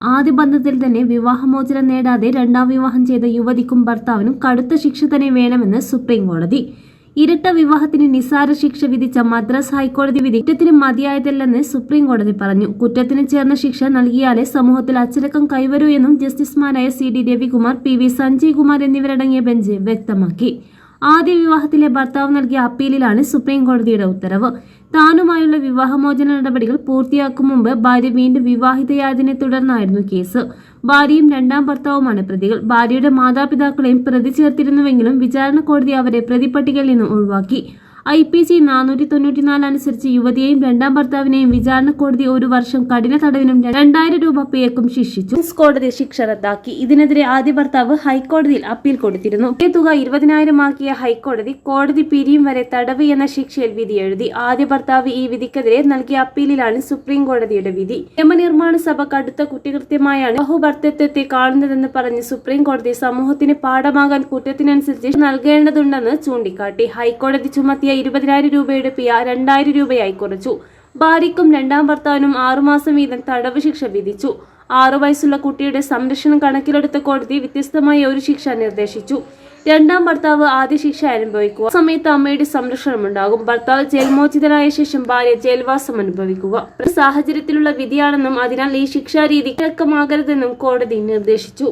ആദ്യ ബന്ധത്തിൽ തന്നെ വിവാഹമോചനം നേടാതെ രണ്ടാം വിവാഹം ചെയ്ത യുവതിക്കും ഭർത്താവിനും കടുത്ത ശിക്ഷ തന്നെ വേണമെന്ന് സുപ്രീം കോടതി. ഇരട്ട വിവാഹത്തിന് നിസാര ശിക്ഷ വിധിച്ച മദ്രാസ് ഹൈക്കോടതി വിധി കുറ്റത്തിന് മതിയായതല്ലെന്ന് സുപ്രീം കോടതി പറഞ്ഞു. കുറ്റത്തിന് ചേർന്ന ശിക്ഷ നൽകിയാലേ സമൂഹത്തിൽ അച്ചടക്കം കൈവരൂ എന്നും ജസ്റ്റിസുമാരായ C D Ravikumar P V Sanjay Kumar എന്നിവരടങ്ങിയ ബെഞ്ച് വ്യക്തമാക്കി. ആദ്യ വിവാഹത്തിലെ ഭർത്താവ് നൽകിയ അപ്പീലിലാണ് സുപ്രീം കോടതിയുടെ ഉത്തരവ്. താനുമായുള്ള വിവാഹമോചന നടപടികൾ പൂർത്തിയാക്കും മുമ്പ് ഭാര്യ വീണ്ടും വിവാഹിതയായതിനെ തുടർന്നായിരുന്നു കേസ്. ഭാര്യയും രണ്ടാം ഭർത്താവുമാണ് പ്രതികൾ. ഭാര്യയുടെ മാതാപിതാക്കളെയും പ്രതി ചേർത്തിരുന്നുവെങ്കിലും വിചാരണ കോടതി അവരെ പ്രതിപട്ടികയിൽ നിന്ന് ഒഴിവാക്കി. ഐ പി സി നാനൂറ്റി തൊണ്ണൂറ്റിനാല് അനുസരിച്ച് യുവതിയെയും രണ്ടാം ഭർത്താവിനെയും വിചാരണ കോടതി ഒരു വർഷം കഠിന തടവിനും രണ്ടായിരം രൂപ പിഴക്കും ശിക്ഷിച്ചു. കോടതി ശിക്ഷ റദ്ദാക്കി. ഇതിനെതിരെ ആദ്യ ഭർത്താവ് ഹൈക്കോടതിയിൽ അപ്പീൽ കൊടുത്തിരുന്നു. ഈ തുക ഇരുപതിനായിരം ആക്കിയ ഹൈക്കോടതി കോടതി പിരിയും വരെ തടവ് എന്ന ശിക്ഷയിൽ വിധി എഴുതി ആദ്യ ഭർത്താവ് ഈ വിധിക്കെതിരെ നൽകിയ അപ്പീലിലാണ് സുപ്രീം കോടതിയുടെ വിധി. നിയമനിർമ്മാണ സഭ കടുത്ത കുറ്റകൃത്യമായാണ് ബഹുഭർത്തത്വത്തെ കാണുന്നതെന്ന് പറഞ്ഞ് സുപ്രീം കോടതി സമൂഹത്തിന് പാഠമാകാൻ കുറ്റത്തിനനുസരിച്ച് നൽകേണ്ടതുണ്ടെന്ന് ചൂണ്ടിക്കാട്ടി. ഹൈക്കോടതി ചുമത്തിയ ഇരുപതിനായിരം രൂപയുടെ പിഴ രണ്ടായിരം രൂപയായി കുറച്ചു. ഭാര്യയ്ക്കും രണ്ടാം ഭർത്താവിനും ആറുമാസം വീതം തടവ് ശിക്ഷ വിധിച്ചു. ആറു വയസ്സുള്ള കുട്ടിയുടെ സംരക്ഷണം കണക്കിലെടുത്ത കോടതി വ്യത്യസ്തമായ ഒരു ശിക്ഷ നിർദ്ദേശിച്ചു. രണ്ടാം ഭർത്താവ് ആദ്യ ശിക്ഷ അനുഭവിക്കുക. സമയത്ത് അമ്മയുടെ സംരക്ഷണം ഉണ്ടാകും. ഭർത്താവ് ജയിൽമോചിതനായ ശേഷം ഭാര്യ ജയിൽവാസം അനുഭവിക്കുക. സാഹചര്യത്തിലുള്ള വിധിയാണെന്നും അതിനാൽ ഈ ശിക്ഷാരീതി കിഴക്കമാകരുതെന്നും കോടതി നിർദ്ദേശിച്ചു.